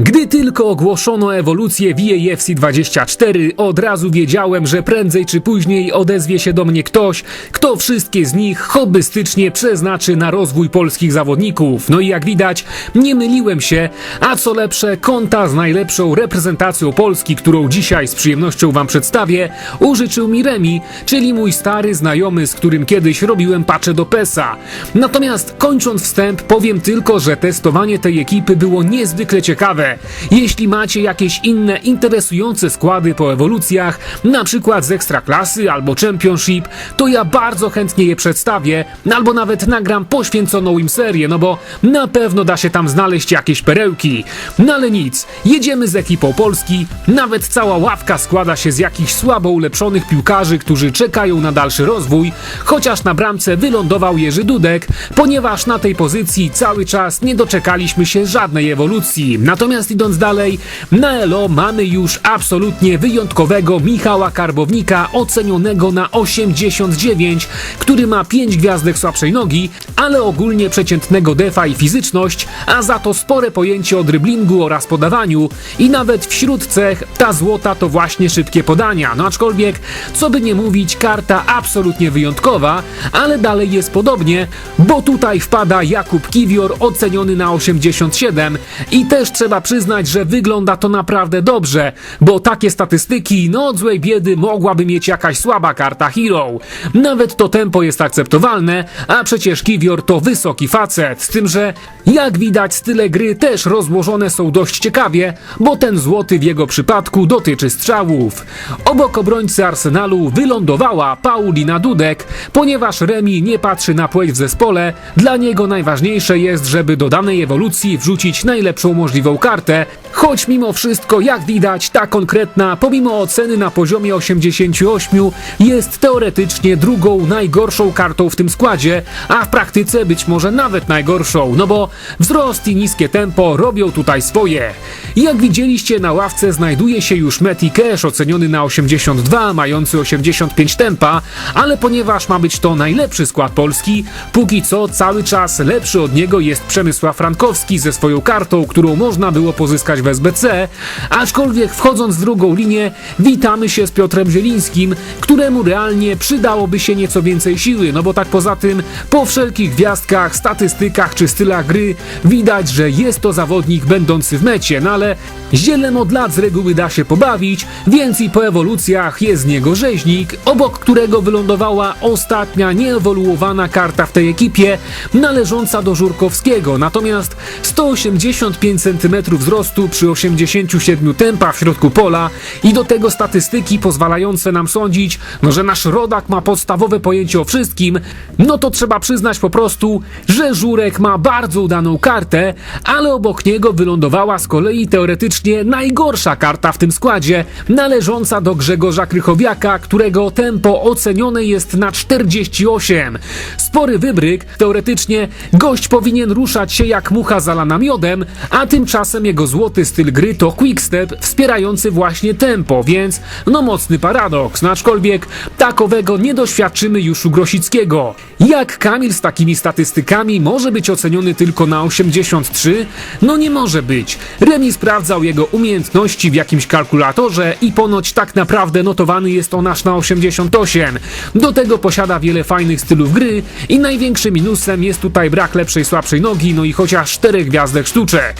Gdy tylko ogłoszono ewolucję VAFC 24, od razu wiedziałem, że prędzej czy później odezwie się do mnie ktoś, kto wszystkie z nich hobbystycznie przeznaczy na rozwój polskich zawodników. No i jak widać, nie myliłem się, a co lepsze, konta z najlepszą reprezentacją Polski, którą dzisiaj z przyjemnością wam przedstawię, użyczył mi Remi, czyli mój stary znajomy, z którym kiedyś robiłem pacze do PESA. Natomiast kończąc wstęp, powiem tylko, że testowanie tej ekipy było niezwykle ciekawe. Jeśli macie jakieś inne interesujące składy po ewolucjach, na przykład z Ekstraklasy albo Championship, to ja bardzo chętnie je przedstawię, albo nawet nagram poświęconą im serię, no bo na pewno da się tam znaleźć jakieś perełki. No ale nic, jedziemy z ekipą Polski, nawet cała ławka składa się z jakichś słabo ulepszonych piłkarzy, którzy czekają na dalszy rozwój, chociaż na bramce wylądował Jerzy Dudek, ponieważ na tej pozycji cały czas nie doczekaliśmy się żadnej ewolucji. Natomiast idąc dalej, na Elo mamy już absolutnie wyjątkowego Michała Karbownika, ocenionego na 89, który ma 5 gwiazdek słabszej nogi, ale ogólnie przeciętnego defa i fizyczność, a za to spore pojęcie o dryblingu oraz podawaniu i nawet wśród cech ta złota to właśnie szybkie podania. No aczkolwiek, co by nie mówić, karta absolutnie wyjątkowa, ale dalej jest podobnie, bo tutaj wpada Jakub Kiwior oceniony na 87 i też trzeba przyznać, że wygląda to naprawdę dobrze, bo takie statystyki, no od złej biedy mogłaby mieć jakaś słaba karta Hero. Nawet to tempo jest akceptowalne, a przecież Kiwior to wysoki facet, z tym, że jak widać style gry też rozłożone są dość ciekawie, bo ten złoty w jego przypadku dotyczy strzałów. Obok obrońcy Arsenalu wylądowała Paulina Dudek, ponieważ Remi nie patrzy na płeć w zespole, dla niego najważniejsze jest, żeby do danej ewolucji wrzucić najlepszą możliwą kartę, czwarte é. Choć mimo wszystko, jak widać, ta konkretna, pomimo oceny na poziomie 88, jest teoretycznie drugą najgorszą kartą w tym składzie, a w praktyce być może nawet najgorszą, no bo wzrost i niskie tempo robią tutaj swoje. Jak widzieliście na ławce znajduje się już Meti Cash oceniony na 82, mający 85 tempa, ale ponieważ ma być to najlepszy skład Polski, póki co cały czas lepszy od niego jest Przemysław Frankowski ze swoją kartą, którą można było pozyskać w SBC, aczkolwiek wchodząc w drugą linię witamy się z Piotrem Zielińskim, któremu realnie przydałoby się nieco więcej siły, no bo tak poza tym po wszelkich gwiazdkach, statystykach czy stylach gry widać, że jest to zawodnik będący w mecie, no ale zielem od lat z reguły da się pobawić, więc i po ewolucjach jest z niego rzeźnik, obok którego wylądowała ostatnia nieewoluowana karta w tej ekipie, należąca do Żurkowskiego, natomiast 185 cm wzrostu przy 87 tempa w środku pola i do tego statystyki pozwalające nam sądzić, no, że nasz rodak ma podstawowe pojęcie o wszystkim, no to trzeba przyznać po prostu, że Żurek ma bardzo udaną kartę, ale obok niego wylądowała z kolei teoretycznie najgorsza karta w tym składzie, należąca do Grzegorza Krychowiaka, którego tempo ocenione jest na 48. Spory wybryk, teoretycznie gość powinien ruszać się jak mucha zalana miodem, a tymczasem jego złoty styl gry to quickstep wspierający właśnie tempo, więc no mocny paradoks, aczkolwiek takowego nie doświadczymy już u Grosickiego. Jak Kamil z takimi statystykami może być oceniony tylko na 83? No nie może być. Remi sprawdzał jego umiejętności w jakimś kalkulatorze i ponoć tak naprawdę notowany jest on aż na 88. Do tego posiada wiele fajnych stylów gry i największym minusem jest tutaj brak lepszej, słabszej nogi, no i chociaż 4 gwiazdek sztuczek.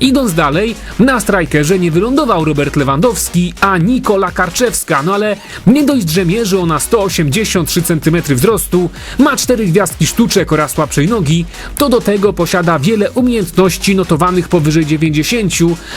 Idąc dalej, na strajkerze nie wylądował Robert Lewandowski, a Nikola Karczewska, no ale nie dość, że mierzy ona 183 cm wzrostu, ma 4 gwiazdki sztuczek oraz słabszej nogi, to do tego posiada wiele umiejętności notowanych powyżej 90,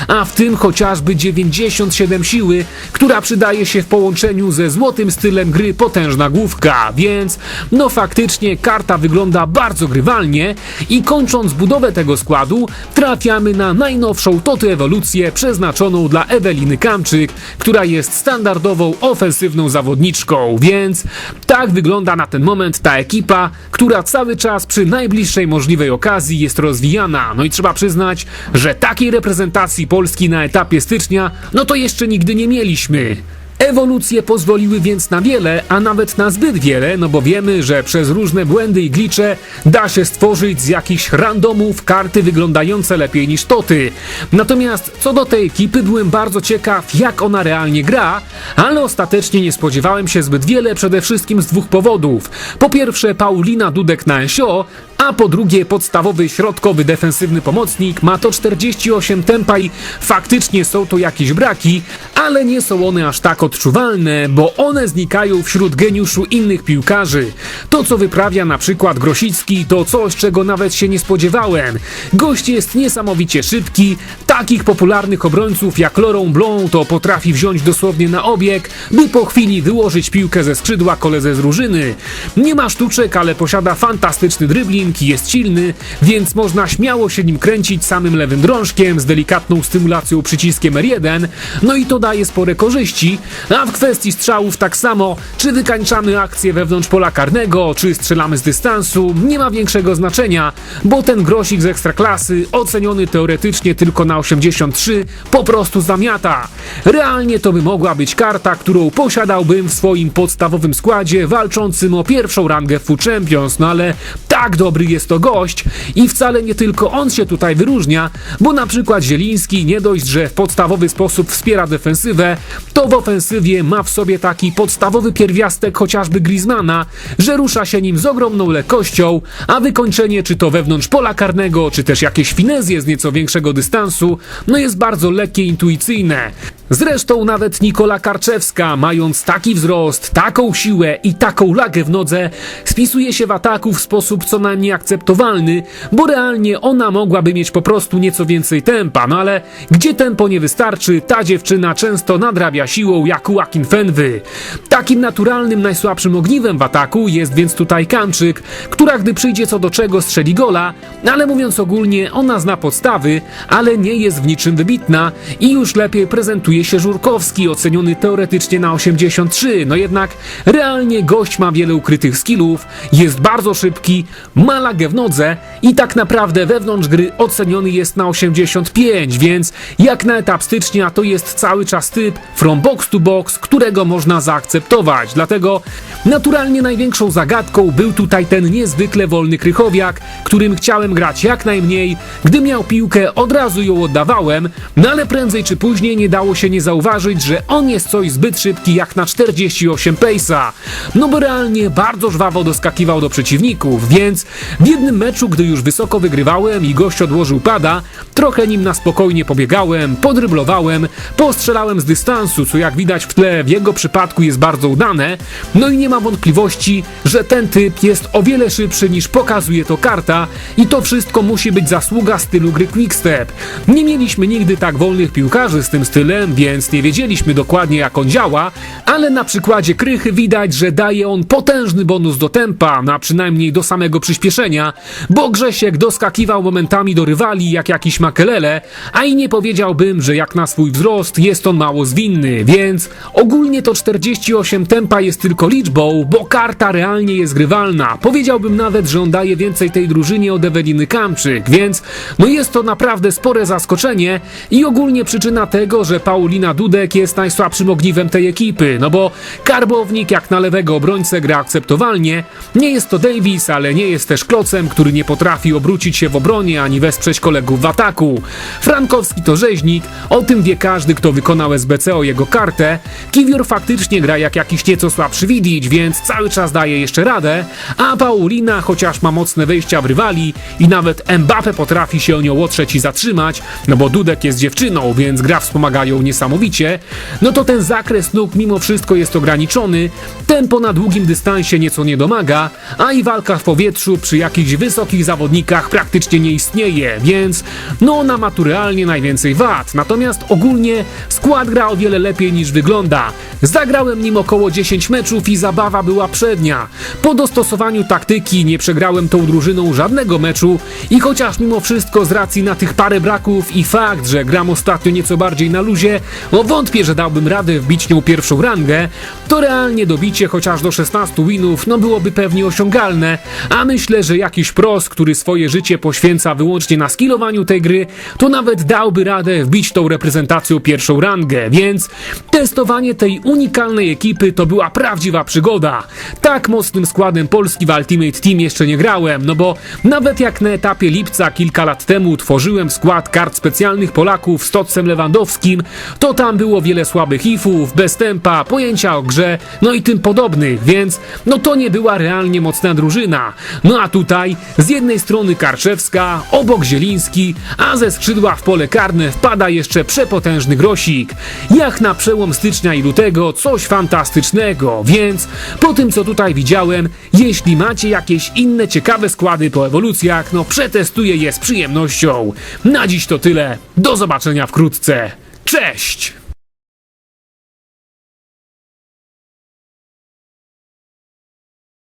a w tym chociażby 97 siły, która przydaje się w połączeniu ze złotym stylem gry potężna główka, więc no faktycznie karta wygląda bardzo grywalnie i kończąc budowę tego składu trafiamy na najnowszą Toty ewolucję przeznaczoną dla Eweliny Kamczyk, która jest standardową ofensywną zawodniczką, więc tak wygląda na ten moment ta ekipa, która cały czas przy najbliższej możliwej okazji jest rozwijana. No i trzeba przyznać, że takiej reprezentacji Polski na etapie stycznia, no to jeszcze nigdy nie mieliśmy. Ewolucje pozwoliły więc na wiele, a nawet na zbyt wiele, no bo wiemy, że przez różne błędy i glicze da się stworzyć z jakichś randomów karty wyglądające lepiej niż toty. Natomiast co do tej ekipy byłem bardzo ciekaw, jak ona realnie gra, ale ostatecznie nie spodziewałem się zbyt wiele, przede wszystkim z dwóch powodów. Po pierwsze Paulina Dudek na SO, a po drugie podstawowy środkowy defensywny pomocnik ma to 48 tempa i faktycznie są to jakieś braki, ale nie są one aż tak odczuwalne, bo one znikają wśród geniuszu innych piłkarzy. To co wyprawia na przykład Grosicki to coś czego nawet się nie spodziewałem. Gość jest niesamowicie szybki, takich popularnych obrońców jak Laurent Blanc to potrafi wziąć dosłownie na obieg, by po chwili wyłożyć piłkę ze skrzydła koledze z drużyny. Nie ma sztuczek, ale posiada fantastyczny dribbling jest silny, więc można śmiało się nim kręcić samym lewym drążkiem z delikatną stymulacją przyciskiem R1, no i to daje spore korzyści, a w kwestii strzałów tak samo, czy wykańczamy akcję wewnątrz pola karnego, czy strzelamy z dystansu, nie ma większego znaczenia, bo ten grosik z ekstraklasy, oceniony teoretycznie tylko na 83, po prostu zamiata. Realnie to by mogła być karta, którą posiadałbym w swoim podstawowym składzie walczącym o pierwszą rangę w FUT Champions, no ale tak dobry jest to gość i wcale nie tylko on się tutaj wyróżnia, bo na przykład Zieliński nie dość, że w podstawowy sposób wspiera defensywę, to w ofensywie ma w sobie taki podstawowy pierwiastek chociażby Griezmana, że rusza się nim z ogromną lekkością, a wykończenie czy to wewnątrz pola karnego, czy też jakieś finezje z nieco większego dystansu, no jest bardzo lekkie, intuicyjne. Zresztą nawet Nikola Karczewska, mając taki wzrost, taką siłę i taką lagę w nodze, spisuje się w ataku w sposób co najmniej akceptowalny, bo realnie ona mogłaby mieć po prostu nieco więcej tempa, no ale gdzie tempo nie wystarczy, ta dziewczyna często nadrabia siłą jak Joaquin Fenwy. Takim naturalnym, najsłabszym ogniwem w ataku jest więc tutaj Kamczyk, która gdy przyjdzie co do czego strzeli gola, ale mówiąc ogólnie, ona zna podstawy, ale nie jest w niczym wybitna i już lepiej prezentuje się Żurkowski, oceniony teoretycznie na 83, no jednak realnie gość ma wiele ukrytych skillów, jest bardzo szybki, ma lagę w nodze i tak naprawdę wewnątrz gry oceniony jest na 85, więc jak na etap stycznia to jest cały czas typ from box to box, którego można zaakceptować. Dlatego naturalnie największą zagadką był tutaj ten niezwykle wolny Krychowiak, którym chciałem grać jak najmniej. Gdy miał piłkę, od razu ją oddawałem, no ale prędzej czy później nie dało się nie zauważyć, że on jest coś zbyt szybki jak na 48 pace'a. No bo realnie bardzo żwawo doskakiwał do przeciwników, więc w jednym meczu, gdy już wysoko wygrywałem i gość odłożył pada, trochę nim na spokojnie pobiegałem, podryblowałem, postrzelałem z dystansu, co jak widać w tle w jego przypadku jest bardzo udane, no i nie ma wątpliwości, że ten typ jest o wiele szybszy niż pokazuje to karta i to wszystko musi być zasługa stylu gry Quickstep. Nie mieliśmy nigdy tak wolnych piłkarzy z tym stylem, więc nie wiedzieliśmy dokładnie jak on działa, ale na przykładzie Krychy widać, że daje on potężny bonus do tempa, na przynajmniej do samego przyspieszenia, bo Grzesiek doskakiwał momentami do rywali jak jakiś makelele, a i nie powiedziałbym, że jak na swój wzrost jest on mało zwinny, więc ogólnie to 48 tempa jest tylko liczbą, bo karta realnie jest grywalna. Powiedziałbym nawet, że on daje więcej tej drużynie od Eweliny Kamczyk, więc no jest to naprawdę spore zaskoczenie i ogólnie przyczyna tego, że Paulina Dudek jest najsłabszym ogniwem tej ekipy, no bo Karbownik jak na lewego obrońcę gra akceptowalnie, nie jest to Davis, ale nie jest też klocem, który nie potrafi obrócić się w obronie ani wesprzeć kolegów w ataku. Frankowski to rzeźnik, o tym wie każdy, kto wykonał SBC o jego kartę. Kiwior faktycznie gra jak jakiś nieco słabszy widzieć, więc cały czas daje jeszcze radę, a Paulina, chociaż ma mocne wejścia w rywali i nawet Mbappe potrafi się o nią otrzeć i zatrzymać, no bo Dudek jest dziewczyną, więc gra wspomagają niesamowicie, no to ten zakres nóg mimo wszystko jest ograniczony, tempo na długim dystansie nieco nie domaga, a i walka w powietrzu przy jakichś wysokich zawodnikach praktycznie nie istnieje, więc no ona ma tu realnie najwięcej wad. Natomiast ogólnie skład gra o wiele lepiej niż wygląda. Zagrałem nim około 10 meczów i zabawa była przednia. Po dostosowaniu taktyki nie przegrałem tą drużyną żadnego meczu i chociaż mimo wszystko z racji na tych parę braków i fakt, że gram ostatnio nieco bardziej na luzie, o wątpię, że dałbym radę wbić nią pierwszą rangę, to realnie dobicie chociaż do 16 winów no byłoby pewnie osiągalne, a myślę, że jakiś pros, który swoje życie poświęca wyłącznie na skillowaniu tej gry, to nawet dałby radę wbić tą reprezentacją pierwszą rangę, więc testowanie tej unikalnej ekipy to była prawdziwa przygoda. Tak mocnym składem Polski w Ultimate Team jeszcze nie grałem, no bo nawet jak na etapie lipca kilka lat temu tworzyłem skład kart specjalnych Polaków z Tocem Lewandowskim, to tam było wiele słabych ifów, bez tempa, pojęcia o grze, no i tym podobnych, więc no to nie była realnie mocna drużyna. No a tutaj z jednej strony Karczewska, obok Zieliński, a ze skrzydła w pole karne wpada jeszcze przepotężny grosik. Jak na przełom stycznia i lutego coś fantastycznego, więc po tym co tutaj widziałem, jeśli macie jakieś inne ciekawe składy po ewolucjach, no przetestuję je z przyjemnością. Na dziś to tyle, do zobaczenia wkrótce. Cześć!